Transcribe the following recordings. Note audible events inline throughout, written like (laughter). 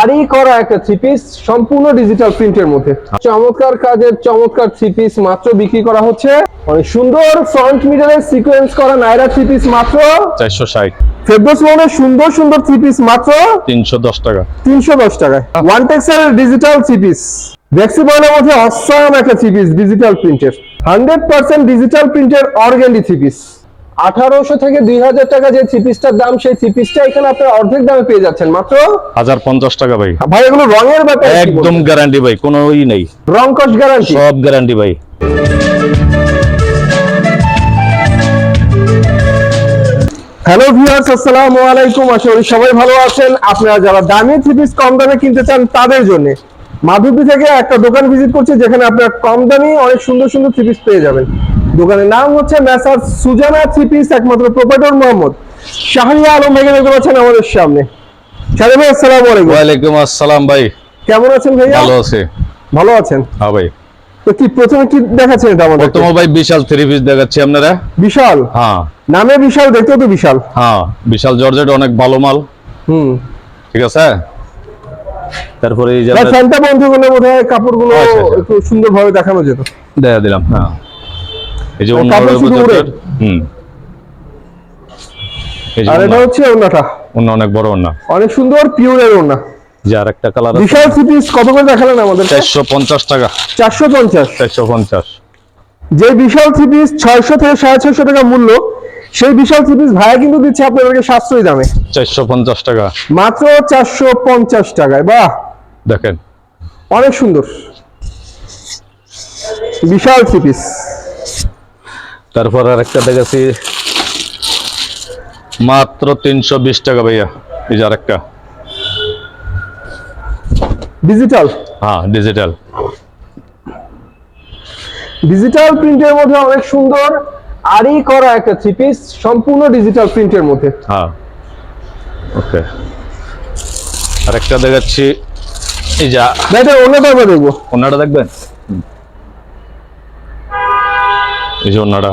আরই করা একটা থ্রি পিস সম্পূর্ণ ডিজিটাল প্রিন্টের মধ্যে। চমৎকার কাজের চমৎকার থ্রি পিস মাত্র বিক্রি করা হচ্ছে। অনেক সুন্দর ফ্রন্ট মিডলের সিকোয়েন্স করা নাইরা থ্রি পিস মাত্র। চারশো ষাট। ফেব্রুয়ারি মনের সুন্দর সুন্দর থ্রি পিস মাত্র। তিনশো দশ টাকা। তিনশো দশ টাকায়। ওয়ান টেক্সের ডিজিটাল থ্রি পিস দেখছি বলের মধ্যে অসাম একটা থ্রি পিস ডিজিটাল প্রিন্টের হান্ড্রেড পার্সেন্ট ডিজিটাল প্রিন্টের অর্গেন্ডি থ্রি পিস আঠারোশো থেকে দুই হাজার টাকা যে থ্রি পিসটার দাম সেই থ্রি পিসটা এখানে আপনারা অর্ধেক দামে পেয়ে যাচ্ছেন। মাত্র হাজার পঞ্চাশ টাকা ভাই। ভাই এগুলো রঙের ব্যাপারে একদম গ্যারান্টি ভাই কোনো ই নেই। রং কস গ্যারান্টি সব গ্যারান্টি ভাই। হ্যালো ভিউয়ার্স আসসালামু আলাইকুম। আশা করি সবাই ভালো আছেন। আপনারা যারা দামি থ্রি পিস কম দামে কিনতে চান তাদের জন্য মাধবদী থেকে একটা দোকান ভিজিট করছি যেখানে আপনারা কম দামে অনেক সুন্দর সুন্দর থ্রি পিস পেয়ে যাবেন। দোকানের নাম হচ্ছে মেসার সুজানা থ্রি পিস একমাত্র প্রোপাইটর মোহাম্মদ। শাহরিয়া আলম ভেঙে দেখতে পাচ্ছেন আমাদের সামনে। শাহরিয়া ভাই আসসালামু আলাইকুম। ওয়ালাইকুম আসসালাম ভাই। কেমন আছেন ভাইয়া? ভালো আছে। ভালো আছেন? হ্যাঁ ভাই। তো কি প্রথমে কি দেখাচ্ছেন এটা আমাদের প্রথম ভাই বিশাল থ্রি পিস দেখাচ্ছি আপনারা। বিশাল? হ্যাঁ। নামে বিশাল দেখতেও তো বিশাল। হ্যাঁ বিশাল জর্জেট অনেক ভালো মাল। হুম। ঠিক আছে? তারপরে এই যে ফ্যানটা বন্ধ করলে বোধ হয় কাপড়গুলো আচ্ছা, আচ্ছা। একটু সুন্দরভাবে দেখানো যেত। দেখা দিলাম হ্যাঁ। এই যে? হুম। আর এটা হচ্ছে ওনাটা অন্য অনেক বড় অন্য। অনেক সুন্দর পিওরের ওনা যে আর একটা কালার বিশাল থ্রি পিস কত করে দেখালেন আমাদের? চারশো পঞ্চাশ টাকা। চারশো পঞ্চাশ। চারশো পঞ্চাশ। যে বিশাল থ্রি পিস ছয়শো থেকে সাড়ে ছয়শো টাকা মূল্য সেই বিশাল থ্রি পিস ভাড়া কিন্তু দিচ্ছে আপনাদেরকে সাশ্রয়ী দামে। চারশো পঞ্চাশ টাকা। মাত্র চারশো পঞ্চাশ টাকায় বাহ! দেখেন। অনেক সুন্দর। বিশাল থ্রি পিস তারপর আর একটা দেখেছি মাত্র তিনশো বিশ টাকা ভাইয়া এই যে আরেকটা। ডিজিটাল হ্যাঁ ডিজিটাল ডিজিটাল প্রিন্টের মধ্যে অনেক সুন্দর আরই করা একটা থ্রি পিস সম্পূর্ণ ডিজিটাল প্রিন্টের মধ্যে। হ্যাঁ। ওকে। আরেকটা দেখাচ্ছি। এই যা। দেখব। ওনাটা দেখবেন? এই যে ওনাটা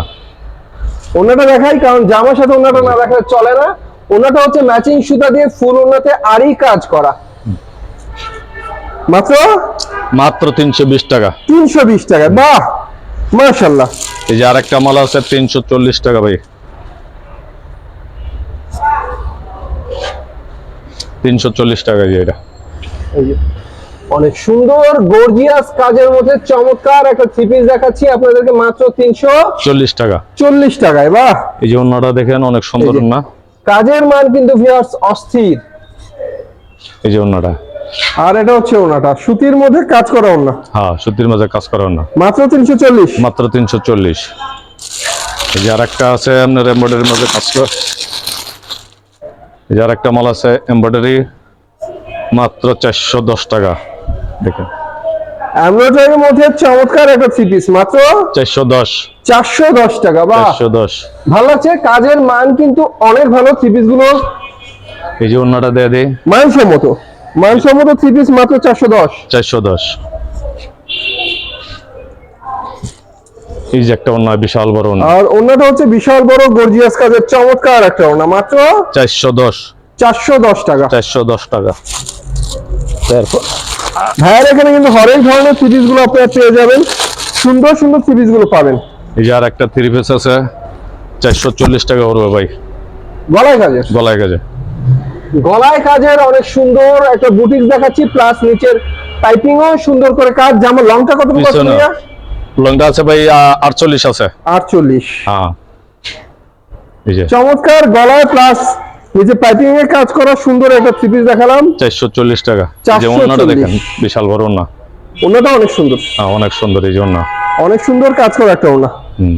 ওনাটা দেখাই কারণ জামার সাথে ওনাটা না দেখালে চলে না। ওনাটা হচ্ছে ম্যাচিং সুতা দিয়ে ফুল ওনাতে আরই কাজ করা। মাত্র? মাত্র তিনশো বিশ টাকা। তিনশো বিশ টাকা বাহ! মাশাল্লাহ এই যে আরেকটা মাল আছে তিনশো চল্লিশ টাকা ভাই। তিনশো চল্লিশ টাকা এটা। অনেক সুন্দর গর্জিয়াস কাজের মধ্যে চমৎকার একটা থ্রি পিস দেখাচ্ছি। আপনাদেরকে মাত্র তিনশো চল্লিশ টাকা। চল্লিশ টাকায় বাহ! এই যে অন্যটা দেখেন অনেক সুন্দর না কাজের মান কিন্তু ভিউয়ার্স অস্থির। এই যে অন্যটা আর এটা হচ্ছে ওনাটা সুতির মধ্যে কাজ করা ওনা। হ্যাঁ সুতির মধ্যে কাজ করা না মাত্র তিনশো চল্লিশ। মাত্র তিনশো চল্লিশ। এই যে আরেকটা আছে আপনার এমব্রয়ডারির মধ্যে কাজ করা। এই যে আরেকটা মাল আছে এমব্রয়ডারি মাত্র চারশো দশ টাকা। দেখেন এমব্রয়ডারির মধ্যে চমৎকার একটা থ্রি পিস মাত্র চারশো দশ। চারশো দশ টাকা বাহ। চারশো দশ। ভালো লাগছে কাজের মান কিন্তু অনেক ভালো থ্রি পিসগুলো এই যে অন্যটা দিয়ে দিই মানসম্মত মানসম্মত থ্রি পিস মাত্র চারশো দশ। চারশো দশ। এই যে একটা অন্য বিশাল বড় অন্য। আর অন্যটা হচ্ছে বিশাল বড় গর্জিয়াস কাজের চমৎকার একটা ওনা মাত্র চারশো দশ। চারশো দশ টাকা। চারশো দশ টাকা। তারপর ভাইয়ের এখানে কিন্তু হরেক ধরনের পিসগুলো আপনারা পেয়ে যাবেন। সুন্দর সুন্দর পিসগুলো পাবেন। এই যে আর একটা থ্রি পিস আছে। চারশো চল্লিশ টাকা পড়বে ভাই। গলায় কাজের। গলায় কাজে গলায় কাজের অনেক সুন্দর একটা বুটিক দেখাচ্ছি প্লাস নিচের পাইপিংও সুন্দর করে কাজ। যেমন লংটা কত। লংটা আছে ভাই আটচল্লিশ আছে। আটচল্লিশ। হ্যাঁ। এই যে। চমৎকার গলায় প্লাস নিচে পাইপিং এর কাজ করা সুন্দর একটা থ্রি পিস দেখালাম। চারশো চল্লিশ টাকা। যে 440 অন্যটা দেখেন বিশাল বড় না ওনাটা অনেক সুন্দর। হ্যাঁ অনেক সুন্দর এই যে অনেক সুন্দর কাজ করা একটা ওনা হুম।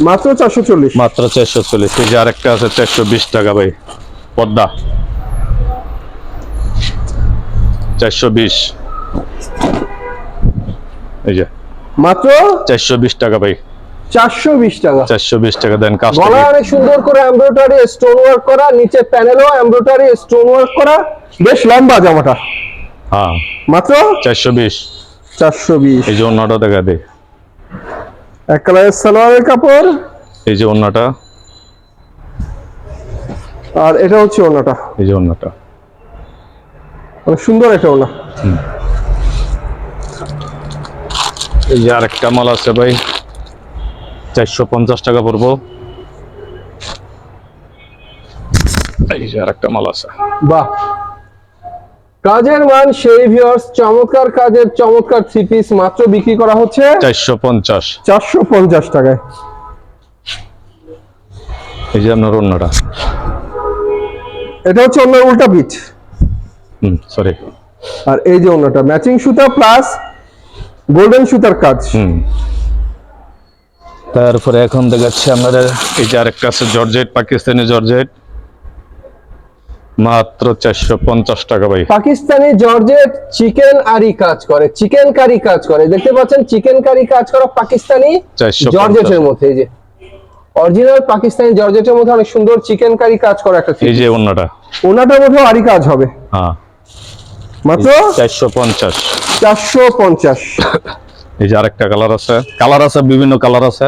মাত্র চারশো চল্লিশ। মাত্র চারশো চল্লিশ। এই যে আরেকটা আছে চারশো বিশ টাকা ভাই। পদ্মা। চারশো বিশ। এই যে। মাত্র? চারশো বিশ টাকা ভাই। চারশো বিশ টাকা। চারশো বিশ টাকা দেন কাজ অনেক সুন্দর করে এমব্রয়ডারি স্টোন ওয়ার্ক করা নিচে প্যানেলও এমব্রয়ডারি স্টোন ওয়ার্ক করা। বেশ লম্বা জামাটা। হ্যাঁ। মাত্র? চারশো বিশ। চারশো বিশ। এই যে অন্যটা দেখা দে। এক কালারের সালোয়ারের কাপড়। এই যে অন্যটা। আর এটা হচ্ছে ওনাটা এই যে অন্যটা। অনেক সুন্দর একটা ওনা এই যে আরেকটা মাল আছে ভাই। চারশো পঞ্চাশ টাকা পড়ব। এই যে আরেকটা মাল আছে। বাহ। কাজের মান সেই ভিউয়ার্স চমৎকার কাজের চমৎকার থ্রি পিস মাত্র বিক্রি করা হচ্ছে চারশো পঞ্চাশ। চারশো পঞ্চাশ টাকায়। এই যে আপনার অন্যটা। এটা হচ্ছে অন্য উল্টা পিচ হুম সরি আর এই যে অন্যটা ম্যাচিং সুতা প্লাস গোল্ডেন সুতার কাজ। হুম। তারপরে এখন দেখাচ্ছি আমাদের এই যে আরেকটা আছে জর্জেট পাকিস্তানি জর্জেট। মাত্র চারশো পঞ্চাশ টাকা ভাই। পাকিস্তানি জর্জেট চিকেন আরি কাজ করে চিকেন কারি কাজ করে। দেখতে পাচ্ছেন চিকেন কারি কাজ করা পাকিস্তানি 450 জর্জেটের মধ্যে এই যে অরিজিনাল পাকিস্তানি জর্জেটের মধ্যে অনেক সুন্দর চিকেন কারি কাজ করা একটা এই যে অন্যটা ওনাটার মধ্যে আরি কাজ হবে। হ্যাঁ। মাত্র চারশো পঞ্চাশ। চারশো পঞ্চাশ। এই যে আরেকটা কালার আছে। কালার আছে বিভিন্ন কালার আছে।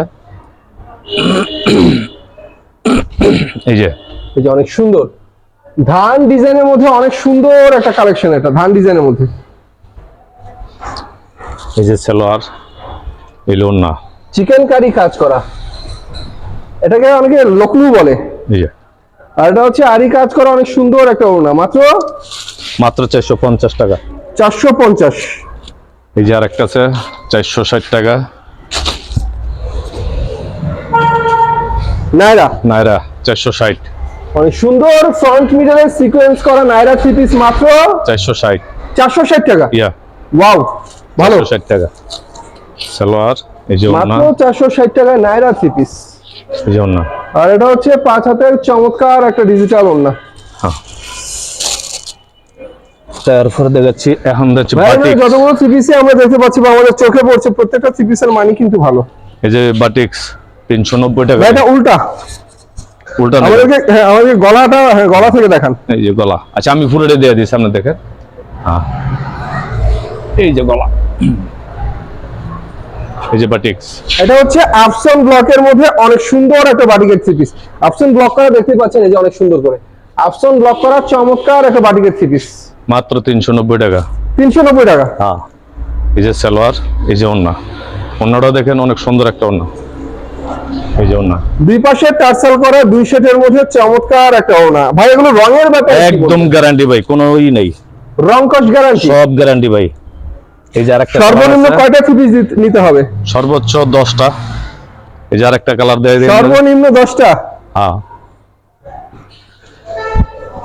এই যে। এই যে অনেক সুন্দর। ধান ডিজাইনের মধ্যে অনেক সুন্দর একটা কালেকশন এটা ধান ডিজাইনের মধ্যে। এই যে সেলোয়ার এই না চিকেন কারি কাজ করা। এটাকে অনেকে লকলু বলে। এই যে। আর এটা হচ্ছে আরি কাজ করা অনেক সুন্দর একটা ওড়না। মাত্র মাত্র চারশো পঞ্চাশ টাকা। চারশো পঞ্চাশ। এই যে আরেকটা আছে চারশো ষাট টাকা। নাইরা নাইরা চারশো ষাট। অনেক সুন্দর ফ্রন্ট মিডলের সিকোয়েন্স করা নাইরা থ্রি পিস মাত্র চারশো ষাট। চারশো ষাট টাকা? ইয়া ওয়াও ভালো। ষাট টাকা। সালোয়ার এই যে মাত্র চারশো ষাট টাকায় নাইরা থ্রি পিস এই যে আর এটা হচ্ছে পাঁচ হাতের চমৎকার একটা ডিজিটাল ওড়না। হ্যাঁ। তারপরে দেখাচ্ছি এখন দেখছি বাটিক যতগুলো থ্রি পিসে আমরা দেখতে পাচ্ছি বা আমাদের চোখে পড়ছে প্রত্যেকটা পিসের মানি কিন্তু ভালো। এই যে বাটিক্স তিনশো নব্বই টাকা। এটা উল্টা। উল্টা। আমাদেরকে হ্যাঁ আমাদেরকে গলাটা হ্যাঁ গলা থেকে দেখান। এই যে গলা। আচ্ছা আমি পুরোটা দিয়ে দিই সামনে দেখে হ্যাঁ। এই যে গলা। এই যে বাটিক্স এটা হচ্ছে আফসন ব্লকের মধ্যে অনেক সুন্দর একটা বাটিকের থ্রি পিস আফসন ব্লক করা দেখতে পাচ্ছেন এই যে অনেক সুন্দর করে। আফসন ব্লক করা চমৎকার একটা বাটিকের থ্রি পিস মাত্র তিনশো নব্বই টাকা। তিনশো নব্বই টাকা? হ্যাঁ। এই যে সালোয়ার এই যে ওন্না ওন্নাটাও দেখেন অনেক সুন্দর একটা ওন্না এই যে ওন্না দুই পাশে টার্সাল করা দুই সেটের মধ্যে চমৎকার একটা ভাই এগুলো রঙের ব্যাপার একদম গ্যারান্টি ভাই কোনো ই নেই। রং কস গ্যারান্টি সব গ্যারান্টি ভাই। এই যে আরেকটা সর্বনিম্ন কয়টা থ্রি নিতে হবে? সর্বোচ্চ দশটা। এই যে আরেকটা কালার দিয়ে দিন সর্বনিম্ন দশটা? হ্যাঁ।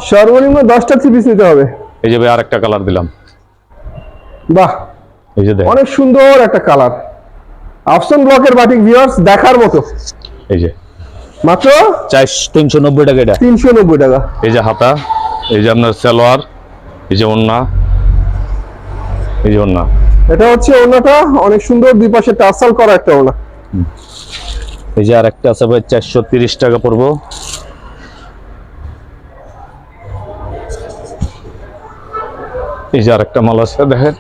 সর্বনিম্ন দশটা থ্রি পিস নিতে হবে। এই যে ভাই আরেকটা কালার দিলাম। বাহ এই যে অনেক সুন্দর একটা কালার আফসন ব্লকের বাটিক ভিউয়ার্স দেখার মতো। এই যে। মাত্র চার তিনশো নব্বই টাকা এটা। তিনশো নব্বই টাকা। এই যে হাতা এই যে আপনার সালোয়ার এই যে ওন্না এই যে ওন্না। এটা হচ্ছে ওনাটা অনেক সুন্দর দুই পাশে টার্সাল করা একটা ওনা এই যে আরেকটা আছে ভাই চারশো তিরিশ টাকা পড়ব। এই যে আরেকটা মাল আছে দেখেন।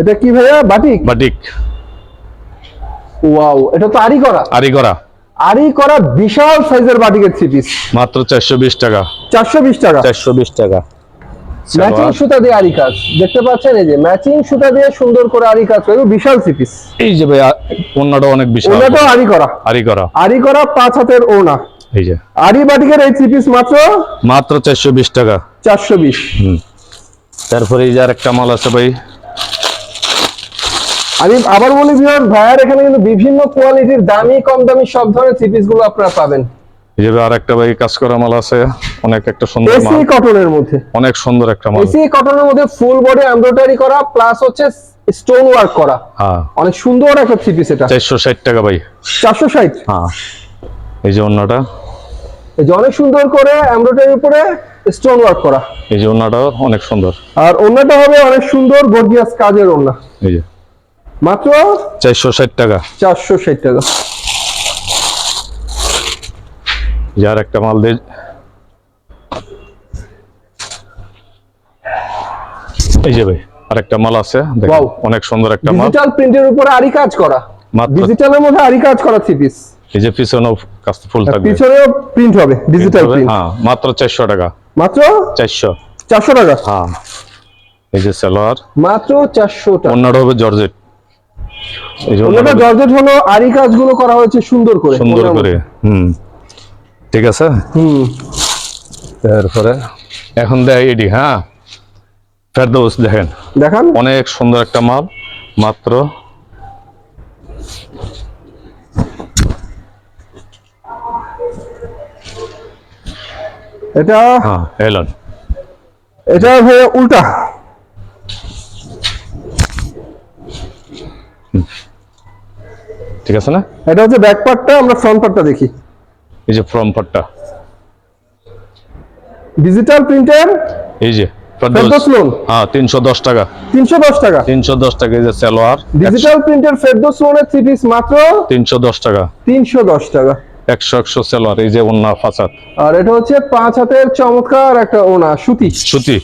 এটা কি ভাইয়া? বাটিক? বাটিক। ওয়াও এটা তো আরি করা আরি করা আরি করা বিশাল সাইজের বাটিকের থ্রি পিস মাত্র চারশো বিশ টাকা। চারশো বিশ টাকা। চারশো বিশ টাকা। ম্যাচিং সুতা দিয়ে আরি কাজ। দেখতে পাচ্ছেন এই যে ম্যাচিং সুতা দিয়ে সুন্দর করে আরি কাজ করে বিশাল থ্রি পিস এই যে ভাই ওনাটা অনেক বিশাল। ওনাটাও আরি করা আরি করা আরি করা পাঁচ হাতের ওনা এই যে। আরি বাটিকের এই থ্রি পিস মাত্র মাত্র চারশো বিশ টাকা। চারশো বিশ। তারপরে এই যে আরেকটা মাল আছে ভাই। আমি আবার বলি ভিউয়ার ভাইয়ার এখানে কিন্তু বিভিন্ন কোয়ালিটির দামি কম দামি সব ধরনের থ্রি পিসগুলো আপনারা পাবেন। এই যে ভাই আরেকটা ভাই কাজ করা মাল আছে অনেক একটা সুন্দর মাল। এসি কটনের মধ্যে। অনেক সুন্দর একটা মাল। এসি কটনের মধ্যে ফুল বডি এমব্রয়ডারি করা প্লাস হচ্ছে স্টোন ওয়ার্ক করা। হ্যাঁ। অনেক সুন্দর একটা থ্রি পিস এটা। চারশো ষাট টাকা ভাই। চারশো ষাট। হ্যাঁ। এই যে অন্যটা। এই যে অনেক সুন্দর করে এমব্রয়ডারির উপরে স্টোন ওয়ার্ক করা। এই যে অন্যটাও অনেক সুন্দর। আর অন্যটা হবে অনেক সুন্দর গর্জিয়াস কাজের ওন্না এই যে। মাত্র চারশো ষাট টাকা। চারশো ষাট টাকা। এই যে আর একটা মাল দিয়ে এই যে ভাই আরেকটা মাল আছে Wow. অনেক সুন্দর একটা মাল। ডিজিটাল প্রিন্টের উপরে আরি কাজ করা। ডিজিটালের মধ্যে আরি কাজ করা থ্রি পিস এই যে পিছনেও কাজ ফুল থাকবে। পিছনেও প্রিন্ট হবে ডিজিটাল প্রিন্ট হ্যাঁ মাত্র চারশো টাকা। মাত্র চারশো। চারশো টাকা। হ্যাঁ। এই যে সালোয়ার মাত্র চারশো টাকা। অন্যটা হবে জর্জেট ওনাটা জর্জেট হলো আরি কাজগুলো করা হয়েছে সুন্দর করে। সুন্দর করে। হুম। ঠিক আছে? হুম। তারপরে এখন দেয় এডি হ্যাঁ? ফেরদৌস দেখেন। দেখান। অনেক সুন্দর একটা মাল। মাত্র এটা হ্যাঁ এলন। এটা হয়ে উল্টা। ঠিক আছে না? এটা হচ্ছে ব্যাক পার্টটা আমরা ফ্রন্ট পার্টটা দেখি। এই যে ফ্রম পাটটা ডিজিটাল প্রিন্টার এই যে ফেরদৌস ফেরদৌস লোন হ্যাঁ টাকা। তিনশো দশ টাকা। তিনশো দশ টাকা এই যে সালোয়ার ডিজিটাল প্রিন্টার ফেরদৌস লোনের থ্রি পিস মাত্র তিনশো দশ টাকা। তিনশো দশ টাকা। একশো একশো সালোয়ার এই যে অন্য ফাঁসাদ। আর এটা হচ্ছে পাঁচ হাতের চমৎকার একটা ওনা সুতি। সুতি।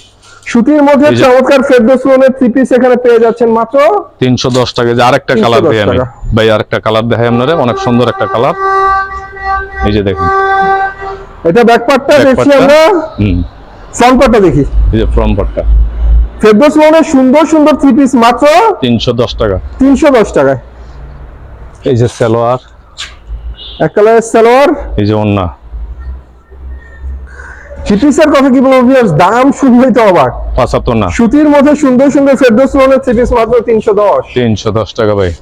সুতির মধ্যে চমৎকার ফেরদৌস লোনের থ্রি পিস এখানে পেয়ে যাচ্ছেন মাত্র তিনশো দশ টাকা। এই যে আরেকটা কালার দেয় আমি। ভাই আরেকটা কালার দেখাই আপনারা। অনেক সুন্দর একটা কালার এই যে দেখুন। এটা ব্যাক পার্টটা দেখছি আমরা। হুম। ফ্রন্ট পার্টটা দেখি। এই যে ফ্রম পাটটা ফেরদৌস লোনের সুন্দর সুন্দর থ্রি পিস মাত্র তিনশো দশ টাকা। তিনশো দশ টাকায়। এই যে সালোয়ার। এক কালারের সালোয়ার। এই যে অন্য থ্রি কথা কি বলব viewers? দাম শুনলেই তো অবাক। পাঁচাত্তর না। সুতির মধ্যে সুন্দর সুন্দর ফেরদৌস লোনের থ্রি মাত্র তিনশো দশ। তিনশো দশ টাকা ভাই।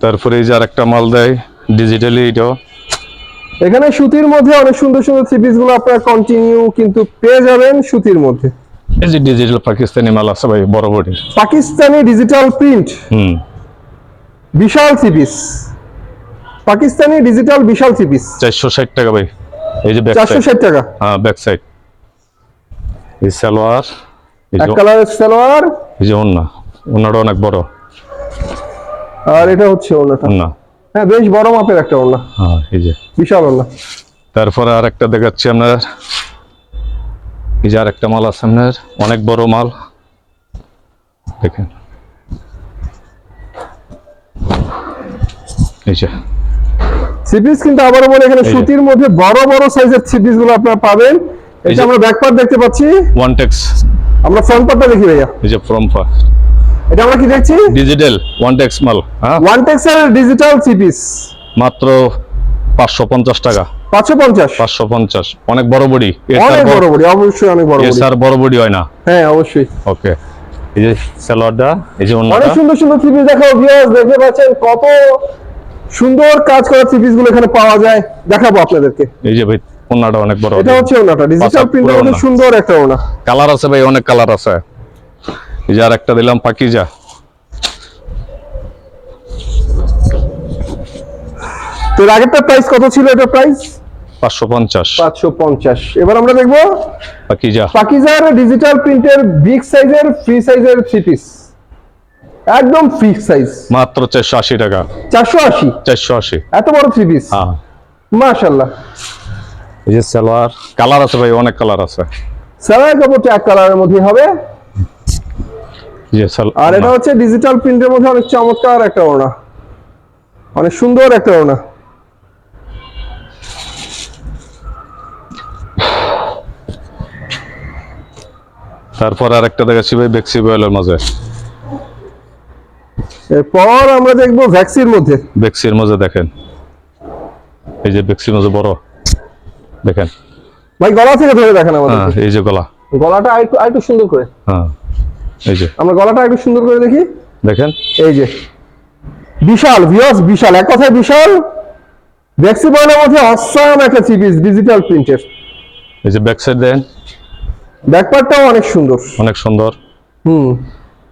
তারপরে এই যে আরেকটা মাল দেয় ডিজিটালি এটাও এখানে সুতির মধ্যে অনেক সুন্দর সুন্দর থ্রি পিসগুলো আপনারা কন্টিনিউ কিন্তু পেয়ে যাবেন সুতির মধ্যে। এই যে ডিজিটাল পাকিস্তানি মাল আছে ভাই বড় বড়। পাকিস্তানি ডিজিটাল প্রিন্ট হুম। বিশাল থ্রি পিস পাকিস্তানি ডিজিটাল বিশাল থ্রি পিস চারশো ষাট টাকা ভাই। এই যে ব্যাক চারশো সাইড ষাট টাকা। হ্যাঁ ব্যাক সাইড এই সালোয়ার এক যে কালারের সালোয়ার। এই যে অন্য অন্যটা অনেক বড়। আর এটা হচ্ছে ওনাটা অন্য হ্যাঁ বেশ বড় মাপের একটা ওনা হ্যাঁ এই যে। বিশাল ওনা তারপরে আর একটা দেখাচ্ছি আপনার। এই যে আর একটা মাল আছে আপনার। অনেক বড় মাল। দেখেন। এই যে। থ্রি পিস কিন্তু আবারও বলে এখানে সুতির মধ্যে বড় বড় সাইজের থ্রি পিসগুলো আপনারা পাবেন। এটা। আমরা ব্যাক পার্ট দেখতে পাচ্ছি। ওয়ান টেক্স আমরা ফ্রন্ট পার্টটা দেখি ভাইয়া। এই যে ফ্রম এটা আমরা কি দেখছি? ডিজিটাল ওয়ান টেক্স মাল হ্যাঁ? ওয়ান টেক্সের ডিজিটাল থ্রি পিস মাত্র পাঁচশো পঞ্চাশ টাকা। পাঁচশো পঞ্চাশ? পাঁচশো পঞ্চাশ। অনেক বড় বডি। অনেক বড় বড়ি অবশ্যই অনেক বড় বড়ি। এসার বড় বডি হয় না। হ্যাঁ অবশ্যই। ওকে। এই যে সালোয়ারটা এই যে অনেক সুন্দর সুন্দর থ্রি পিস দেখাও ভিউয়ার্স দেখতে পাচ্ছেন কত সুন্দর কাজ করা থ্রি পিসগুলো এখানে পাওয়া যায়। দেখাবো আপনাদেরকে। এই যে ভাই অন্যটা অনেক বড় এটা হচ্ছে ওনাটা ডিজিটাল প্রিন্টের মধ্যে সুন্দর একটা ওনা কালার আছে ভাই অনেক কালার আছে। এই যে আর একটা দিলাম পাকিজা। তো এর আগেরটা প্রাইস কত ছিল এটা প্রাইস পাঁচশো পঞ্চাশ। পাঁচশো পঞ্চাশ। এবার আমরা দেখব পাকিজা। পাকিজার ডিজিটাল প্রিন্টের বিগ সাইজের ফ্রি সাইজের থ্রি পিস একদম ফ্রি সাইজ মাত্র চারশো আশি টাকা। চারশো আশি? চারশো আশি। এত বড় থ্রি পিস হ্যাঁ। মাশাল্লাহ এই যে সালোয়ার কালার আছে ভাই অনেক কালার আছে। সারাই কাপড়টা এক কালারের মধ্যে হবে। এই আর এটা হচ্ছে ডিজিটাল প্রিন্টের মধ্যে অনেক চমৎকার একটা ওড়না। অনেক সুন্দর একটা ওড়না। তারপর আর একটা দেখাচ্ছি ভাই বেক্সি বয়েলের মাঝে। এরপর আমরা দেখব ভ্যাক্সির মধ্যে। বেক্সির মধ্যে দেখেন। এই যে বেক্সির মাঝে বড়। দেখেন। ভাই গলা থেকে ধরে দেখেন হ্যাঁ আমাদের এই যে গলা। গলাটা আরেকটু আরেকটু সুন্দর করে। হ্যাঁ এই যে। আমরা গলাটা একটু সুন্দর করে দেখি। দেখেন। এই যে। বিশাল ভিওস বিশাল। এক কথায় বিশাল। ভ্যাক্সি বয়েলের মধ্যে অসাম একটা থ্রি পিস ডিজিটাল প্রিন্টের এই যে ব্যাক সাইড দেন ব্যাকপার্টটাও অনেক সুন্দর। অনেক সুন্দর। হুম।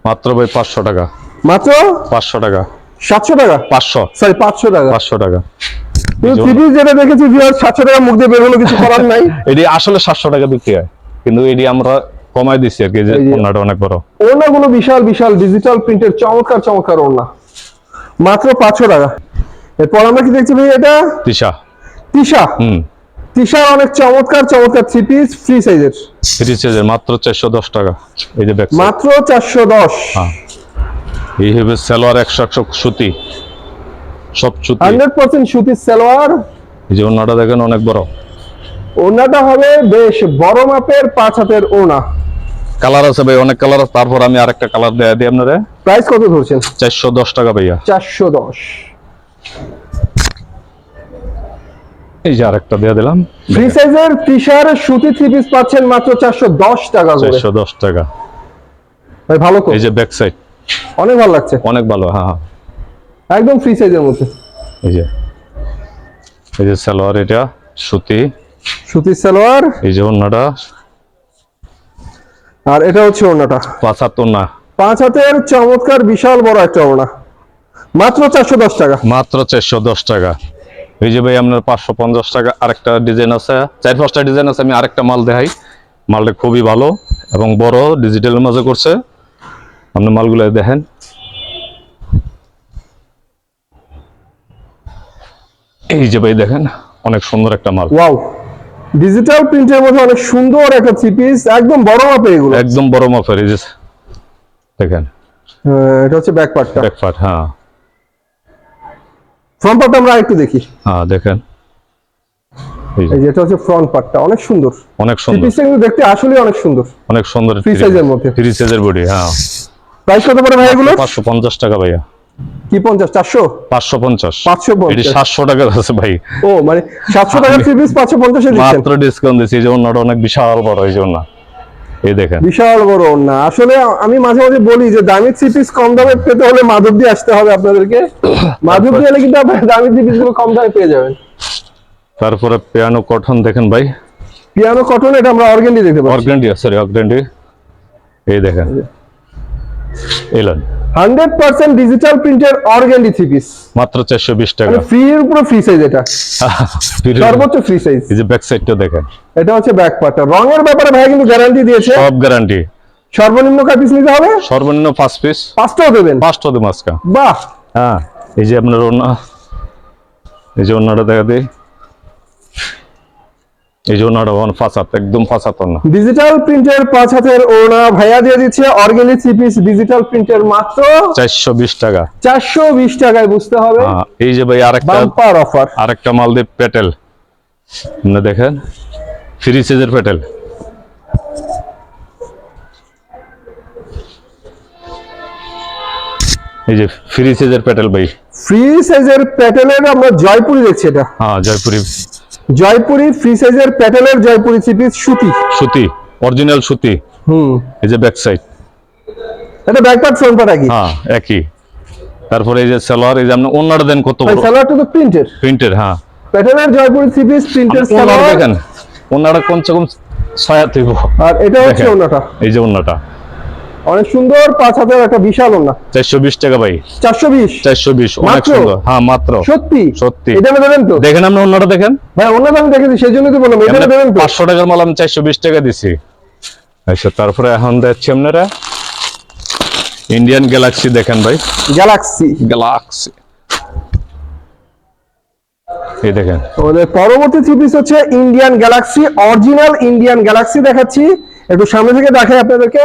মাত্র ভাই পাঁচশো টাকা। মাত্র পাঁচশো টাকা। সাতশো টাকা? পাঁচশো। সরি পাঁচশো টাকা। পাঁচশো টাকা। কিন্তু যেটা দেখেছি ভিওস সাতশো টাকা মুখ দিয়ে বের হলো কিছু করার নাই। (laughs) এটি আসলে সাতশো টাকা বিক্রি হয়। কিন্তু এটি আমরা কমাই দিচ্ছি আর কি যে ওনাটা অনেক বড়। ওড়নাগুলো বিশাল বিশাল ডিজিটাল প্রিন্টের চমৎকার চমৎকার ওড়না মাত্র পাঁচশো টাকা। এরপর আমরা কি দেখছি ভাই এটা? তিশা। তিশা। হুম। তিশা অনেক চমৎকার চমৎকার থ্রি পিস ফ্রি সাইজের থ্রি সাইজের মাত্র চারশো দশ টাকা। এই যে মাত্র চারশো দশ। হ্যাঁ। এই হবে সালোয়ার একশো একশো সুতি সব সুতি। হান্ড্রেড পার্সেন্ট সুতির সালোয়ার। এই যে ওনাটা দেখেন অনেক বড়। ওড়নাটা হবে বেশ বড় মাপের পাঁচ হাতের ওড়না। কালার আছে ভাই অনেক কালার আছে। তারপর আমি আরেকটা কালার দেয়া দিই আপনারা। প্রাইস কত ধরছেন? চারশো দশ টাকা ভাইয়া। চারশো দশ। এই যে আরেকটা দেয়া দিলাম। ফ্রি সাইজের টিশার সুতি থ্রি পিস পাচ্ছেন মাত্র চারশো দশ টাকা চারশো দশ টাকা। ভাই ভালো এই যে ব্যাক সাইড অনেক ভালো লাগছে। অনেক ভালো হ্যাঁ হ্যাঁ। একদম ফ্রি সাইজের মধ্যে। এই যে এই যে সালোয়ার এটা সুতি। সুতির সালোয়ার। এই যে অন্যটা আর এটা হচ্ছে ওড়নাটা। পাঁচ হাত না পাঁচ হাতের চমৎকার বিশাল বড় একটা ওড়না। মাত্র চারশো দশ টাকা। মাত্র চারশো দশ টাকা। এই যে ভাই আপনার পাঁচশো পঞ্চাশ টাকা আরেকটা ডিজাইন আছে। চার পাঁচটা ডিজাইন আছে আমি আরেকটা মাল দেখাই। মালটা খুবই ভালো এবং বড় ডিজিটালের মাঝে করছে। আপনি মালগুলো দেখেন। এই যে ভাই দেখেন অনেক সুন্দর একটা মাল। ওয়াও ডিজিটাল প্রিন্টের মধ্যে অনেক সুন্দর একটা থ্রি পিস একদম বড় মাপের এগুলো। একদম বড় মাপের এই যে দেখেন। হ্যাঁ, এটা হচ্ছে ব্যাক পার্টটা ব্যাকপার্ট হ্যাঁ। ফ্রন্ট পার্টটা আমরা একটু দেখি। হ্যাঁ দেখেন। এই যে, এটা হচ্ছে ফ্রন্ট পার্টটা অনেক সুন্দর। অনেক সুন্দর। পিসটা কিন্তু দেখতে আসলে অনেক সুন্দর। অনেক সুন্দর ফ্রি সাইজের মধ্যে। ফ্রি সাইজের বডি হ্যাঁ। প্রাইস কত পড়ে ভাই এগুলো পাঁচশো পঞ্চাশ টাকা ভাইয়া। কি পঞ্চাশ? চারশো? পাঁচশো পঞ্চাশ। পাঁচশো এটি পঞ্চাশ সাতশো টাকা আছে ভাই। ও মানে সাতশো টাকার থ্রি পিস পাঁচশো পঞ্চাশে দিচ্ছেন। মাত্র ডিসকাউন্ট দিচ্ছি এই যে অন্যটা অনেক বিশাল বড় এই দেখেন। বিশাল বড় না আসলে আমি মাঝে মাঝে বলি যে দামি থ্রি পিস কম দামে পেতে হলে মাধব দিয়ে আসতে হবে আপনাদেরকে। (coughs) মাধব দিয়ে এলে কিন্তু আপনার দামি থ্রি পিসগুলো কম দামে পেয়ে যাবেন। তারপরে পিয়ানো কটন দেখেন ভাই। পিয়ানো কটন এটা আমরা অর্গেন্ডি দেখতে পাচ্ছি। অর্গেন্ডি সরি অর্গেন্ডি এই দেখেন। এলেন হান্ড্রেড পার্সেন্ট ডিজিটাল প্রিন্টের অর্গেন্ডি থ্রি পিস মাত্র চারশো বিশ টাকা। মানে ফ্রি এর উপরে ফ্রি সাইজ এটা সর্বোচ্চ ফ্রি সাইজ এই যে ব্যাক সাইডটা দেখেন। এটা হচ্ছে ব্যাক পার্টটা রঙের ব্যাপারে ভাই কিন্তু গ্যারান্টি দিয়েছে। সব গ্যারান্টি সর্বনিম্ন কয় পিস নিতে হবে? সর্বনিম্ন পাঁচ পিস পাঁচটাও দেবেন? পাঁচটা দেবো আজকে। বাহ! হ্যাঁ এই যে আপনার ওনা এই যে ওনাটা দেখা দিই। এই যে ওনাটা পাঁচ হাত একদম পাঁচ হাত ওনা ডিজিটাল প্রিন্টের পাঁচ হাতের ওড়না ভাইয়া দিয়ে দিচ্ছে অর্গেন্ডি থ্রি পিস ডিজিটাল প্রিন্টের মাত্র চারশো বিশ টাকা। চারশো বিশ টাকায় বুঝতে হবে। হ্যাঁ, এই যে ভাই আরেকটা বাম্পার অফার আরেকটা মালদ্বীপ পেটেল। আপনি দেখেন ফ্রি সাইজের পেটেল। এই যে ফ্রি সাইজের পেটেল ভাই। ফ্রি সাইজের প্যাটেলের আমরা জয়পুরি দেখছি এটা। হ্যাঁ জয়পুরি। জয়পুরি ফ্রি সাইজের প্যাটেলের জয়পুরি থ্রি পিস সুতি। সুতি অরিজিনাল সুতি। হুম। এই যে ব্যাক সাইড এটা ব্যাক পার্ট ফ্রন্ট পার্ট একই? হ্যাঁ একই। তারপরে এই যে সালোয়ার এই যে আপনি ওনার দেন কত বড়? সালোয়ারটা তো প্রিন্টের প্রিন্টের হ্যাঁ। প্যাটেলের জয়পুরি থ্রি পিস প্রিন্টের সালোয়ার দেখেন ওনারা কমসে কম ছয় হাত আর এটা হচ্ছে। ওনাটা। এই যে ওনাটা। অনেক সুন্দর পাঁচ হাতের একটা বিশাল ওনা চারশো বিশ টাকা ভাই। চারশো বিশ? চারশো বিশ অনেক সুন্দর। হ্যাঁ মাত্র। সত্যি? সত্যি। এটা দেবেন তো? দেখেন আপনি অন্যটা দেখেন। ভাই অন্য দাম দেখেছি সেই জন্য তো বললাম এটা দেবেন তো? পাঁচশো টাকার মাল আমি চারশো বিশ টাকা দিছি। আচ্ছা তারপরে এখন দেখছি আপনারা। ইন্ডিয়ান গ্যালাক্সি দেখেন ভাই। গ্যালাক্সি গ্যালাক্সি এই দেখেন। পরবর্তী থ্রি পিস হচ্ছে Indian galaxy original Indian galaxy দেখাচ্ছি। একটু সামনে থেকে দেখাই আপনাদেরকে।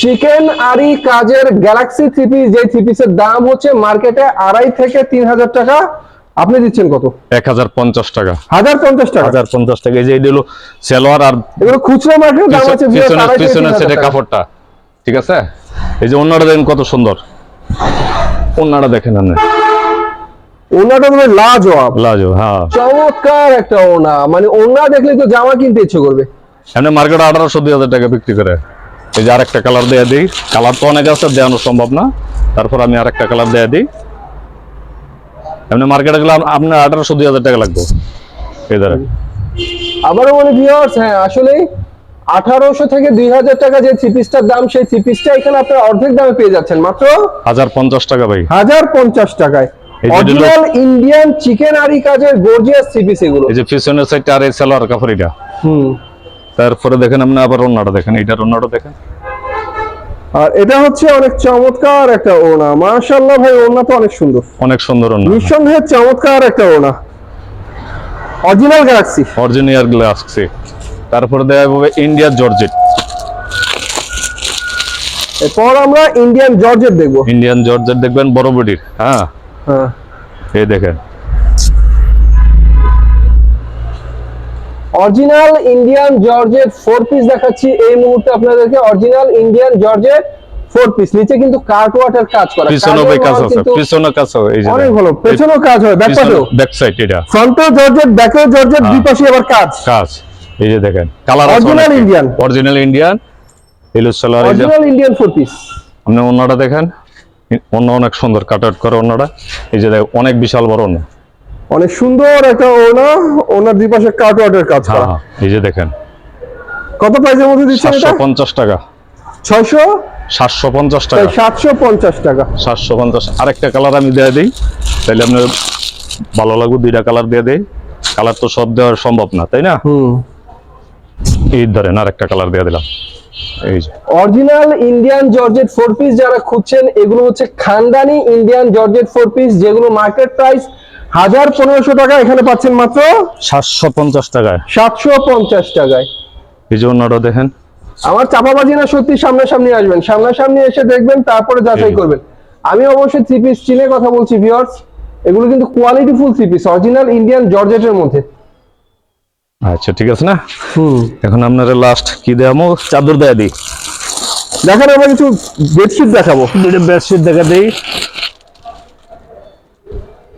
চিকেন আরি কাজের গ্যালাক্সি থ্রি পিস যে থ্রি পিসের দাম হচ্ছে মার্কেটে আড়াই থেকে তিন হাজার টাকা। আপনি দিচ্ছেন কত? এক হাজার পঞ্চাশ টাকা। হাজার পঞ্চাশ টাকা। হাজার পঞ্চাশ টাকা। এই যে এটা হলো সেলোয়ার আর এগুলো খুচরা মার্কেটে দাম আছে পিছনে সেটা কাপড়টা। ঠিক আছে? এই যে অন্যটা দেখেন কত সুন্দর। অন্যটা দেখেন আপনি। ওনাটা তুমি লাজবাব লাজো হ্যাঁ। চমৎকার একটা ওনা। মানে ওনা দেখলে তো জামা কিনতে ইচ্ছে করবে। এমনি মার্কেটে আঠারোশো দুই হাজার টাকা বিক্রি করে। এই যে আরেকটা কালার দেয়া দিই। কালার তো অনেক আছে দেওয়ানো সম্ভব না। তারপর আমি আরেকটা কালার দেয়া দিই। এমনি মার্কেটে গেলে আপনার আঠারোশো দুই হাজার টাকা লাগবে। এই ধরে আবারও বলে ভিউয়ার্স হ্যাঁ আসলে আঠারোশো থেকে দুই হাজার টাকা যে থ্রি পিসটার দাম সেই থ্রি পিসটা এখানে আপনার অর্ধেক দামে পেয়ে যাচ্ছেন। মাত্র হাজার পঞ্চাশ টাকা ভাই। হাজার পঞ্চাশ টাকায়। অরিজিনাল ইন্ডিয়ান চিকেন আরি কাজের গর্জিয়াস থ্রি এগুলো। এই যে পিছনের সাইডটা আর এই সালোয়ার কাপড় এটা হুম। তারপরে দেখেন আপনি আবার অন্যটা দেখেন এইটার অন্যটা দেখেন। আর এটা হচ্ছে অনেক চমৎকার একটা ওনা মাশাআল্লাহ ভাই ওনা তো অনেক সুন্দর। অনেক সুন্দর অন্য নিঃসন্দেহে চমৎকার একটা ওনা অরিজিনাল গ্যালাক্সি অরিজিনাল গ্লাস তারপরে দেওয়া হবে ইন্ডিয়ার জর্জেট এরপর আমরা ইন্ডিয়ান জর্জেট দেখব। ইন্ডিয়ান জর্জেট দেখবেন বড় বডির হ্যাঁ। হ্যাঁ। এই দেখেন। Original Indian georgette four piece দেখাচ্ছি। এই মুহূর্তে আপনাদেরকে original Indian georgette four piece নিচে কিন্তু কার্ট ওয়াটার কাজ করা। পিছনে কাজের ভাই কাজ আছে কিন্তু পিছনে কাজ আছে এই যে অনেক ভালো। পেছনেও কাজ হয় ব্যাক পাশেও। ব্যাক সাইড এটা। ফ্রন্টে জর্জেট ব্যাকেও জর্জেট দুই পাশে আবার কাজ। কাজ। এই যে দেখেন colour Original Indian। Original Indian এলো salwar original Indian four piece আপনি অন্যটা দেখেন। অন্য অনেক সুন্দর কাট আউট করে অন্যটা এই যে দেখেন অনেক বিশাল বড় অন্য অনেক সুন্দর একটা ওনা ওনার দুই পাশে কার্ট ওয়াটার কাজ হ্যাঁ করা। হ্যাঁ, এই যে দেখেন। কত প্রাইসের মধ্যে দিচ্ছেন এটা? পঞ্চাশ টাকা। ছয়শো? সাতশো পঞ্চাশ টাকা। সাতশো পঞ্চাশ টাকা। সাতশো পঞ্চাশ। আরেকটা কালার আমি দিয়ে দিই। তাহলে আপনার ভালো লাগবে দুইটা কালার দিয়ে দিই। কালার তো সব দেওয়া সম্ভব না তাই না? হুম। এই ধরেন আরেকটা কালার দিয়ে দিলাম। এই যে। Original Indian georgette four piece যারা খুঁজছেন এগুলো হচ্ছে খানদানি ইন্ডিয়ান জর্জেট ফোর পিস যেগুলো মার্কেট প্রাইস হাজার পনেরোশো টাকা এখানে পাচ্ছেন মাত্র সাতশো পঞ্চাশ টাকায়। সাতশো পঞ্চাশ টাকায়। এই যে অন্যটা দেখেন। আমার চাপাবাজি না সত্যি সামনাসামনি আসবেন। সামনাসামনি এসে দেখবেন তারপরে যাচাই করবেন। আমি অবশ্যই থ্রি পিস চিনে কথা বলছি ভিউয়ার্স এগুলো কিন্তু quality full three piece original Indian জর্জেটের মধ্যে। আচ্ছা ঠিক আছে না? হুম। এখন আপনারা লাস্ট কি দেয়ামো চাদর দেয়া দিই। দেখেন আমরা কিছু বেডশিট দেখাবো। বেডশিট দেখা দেই।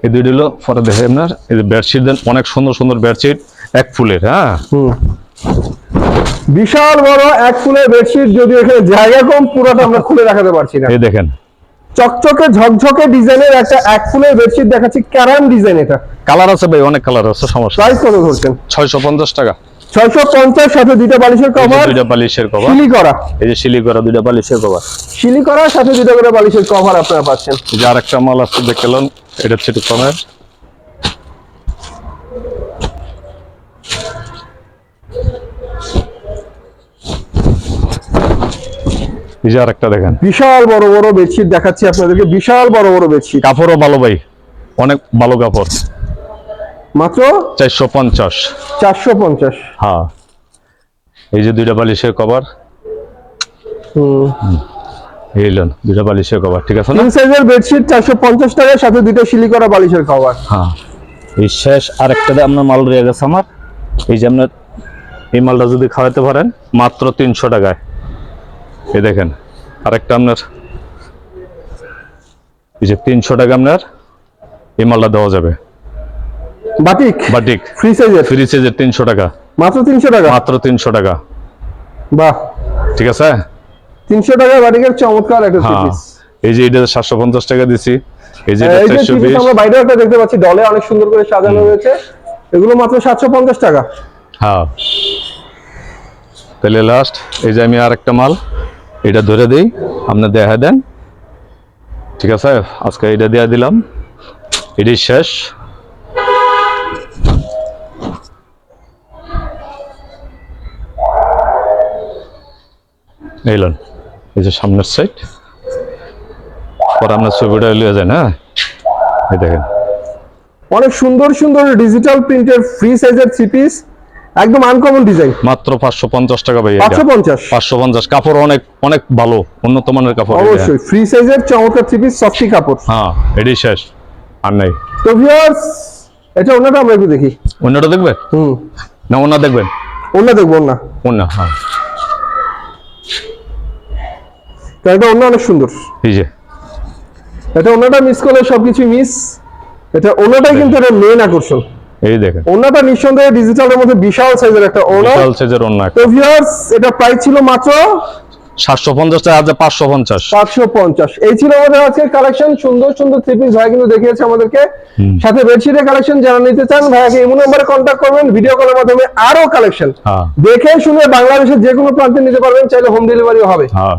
এই দুইটা হলো পরে দেখে আপনার এই যে বেডশিট দেন অনেক সুন্দর সুন্দর বেডশিট এক ফুলের হ্যাঁ? বিশাল বড় এক ফুলের বেডশিট যদি এখানে জায়গা কম পুরোটা আমরা খুলে দেখাতে পারছি না। এই দেখেন। চকচকে ঝকঝকে ডিজাইনের একটা এক ফুলের বেডশিট দেখাচ্ছি ক্যারাম ডিজাইন এটা। কালার আছে ভাই অনেক কালার আছে সমস্যা প্রাইস কত ধরছেন? ছয়শো পঞ্চাশ টাকা। ছয়শো পঞ্চাশ সাথে দুইটা বালিশের কভার দুইটা বালিশের কভার শিলি করা এই যে করা দুইটা বালিশের কভার শিলি করা সাথে দুইটা করে বালিশের কভার আপনারা পাচ্ছেন। যে আরেকটা মাল আছে দেখলেন এটা হচ্ছে একটু কমের। এই যে আরেকটা দেখেন। বিশাল বড় বড় বেডশিট দেখাচ্ছি আপনাদেরকে বিশাল বড় বড় বেডশিট কাপড়ও ভালো ভাই অনেক ভালো কাপড়। মাত্র চারশো পঞ্চাশ। চারশো পঞ্চাশ। হ্যাঁ। এই যে দুইটা বালিশের কভার। হুম। এই লন দুইটা বালিশের কভার ঠিক আছে তিন সাইজের বেডশিট চারশো পঞ্চাশ টাকার সাথে দুইটা শিলি করা বালিশের কভার। হ্যাঁ। এই শেষ আরেকটা দিয়ে আপনার মাল রয়ে গেছে আমার। এই যে আপনার এই মালটা যদি খাওয়াতে পারেন মাত্র তিনশো টাকায়। এই দেখেন আরেকটা আপনার এই যে তিনশো টাকা আপনার এই মালটা দেওয়া যাবে। বাটিক? বাটিক। ফ্রি সাইজের ফ্রি সাইজের তিনশো টাকা। মাত্র তিনশো টাকা? মাত্র তিনশো টাকা। বাহ। ঠিক আছে? তিনশো টাকা বাটিকের চমৎকার একটা হ্যাঁ। পিস এই যে এটা সাতশো পঞ্চাশ টাকা দিছি। এই যে এই যে চারশো থ্রি বিশ। আমরা বাইরে একটা দেখতে পাচ্ছি ডলে অনেক সুন্দর করে সাজানো রয়েছে। এগুলো মাত্র সাতশো পঞ্চাশ টাকা। হ্যাঁ। তাহলে লাস্ট এই যে আমি আর একটা মাল এটা ধরে দিই আপনি দেখা দেন। ঠিক আছে? আজকে এটা দিয়ে দিলাম। এটি শেষ। এই যে সামনের সাইড পরে আপনার ছবিটা লিয়ে যায় না? এই দেখেন। অনেক সুন্দর সুন্দর ডিজিটাল প্রিন্টের ফ্রি সাইজের থ্রি পিস একদম আনকমন ডিজাইন মাত্র পাঁচশো পঞ্চাশ টাকা ভাই পাঁচশো পঞ্চাশ। পাঁচশো পঞ্চাশ। কাপড় অনেক অনেক ভালো উন্নত মানের কাপড় অবশ্যই ফ্রি সাইজের চমৎকার থ্রি পিস সফটি কাপড়। হ্যাঁ এটাই শেষ আর নাই। তো ভিউয়ার্স এটা ওনাটা আমরা একটু দেখি। অন্যটা দেখবেন হুম। না অন্য দেখবেন? ওনা দেখব না অন্য হ্যাঁ। এটা ওনা অনেক সুন্দর। এই যে। এটা ওনাটা মিস করলে সবকিছু মিস এটা ওনাটাই কিন্তু এটা মেন আকর্ষণ। এই দেখেন। ওনাটা নিঃসন্দেহে ডিজিটালের মধ্যে বিশাল সাইজের একটা ওনা বিশাল সাইজের অন্য তো ভিউয়ার্স এটা প্রাইস ছিল মাত্র টাকা আছে এই ছিল আমাদের কালেকশন সুন্দর সুন্দর থ্রি পিস ভাই কিন্তু দেখিয়েছে আমাদেরকে। সাথে বেডশিটের কালেকশন যারা নিতে চান ভাইয়াকে ইমো নাম্বারে কন্ট্যাক্ট করবেন ভিডিও কলের মাধ্যমে আরও কালেকশন হ্যাঁ। দেখে শুনে বাংলাদেশের যে কোনো প্রান্তে নিতে পারবেন চাইলে হোম ডেলিভারিও হবে। হ্যাঁ।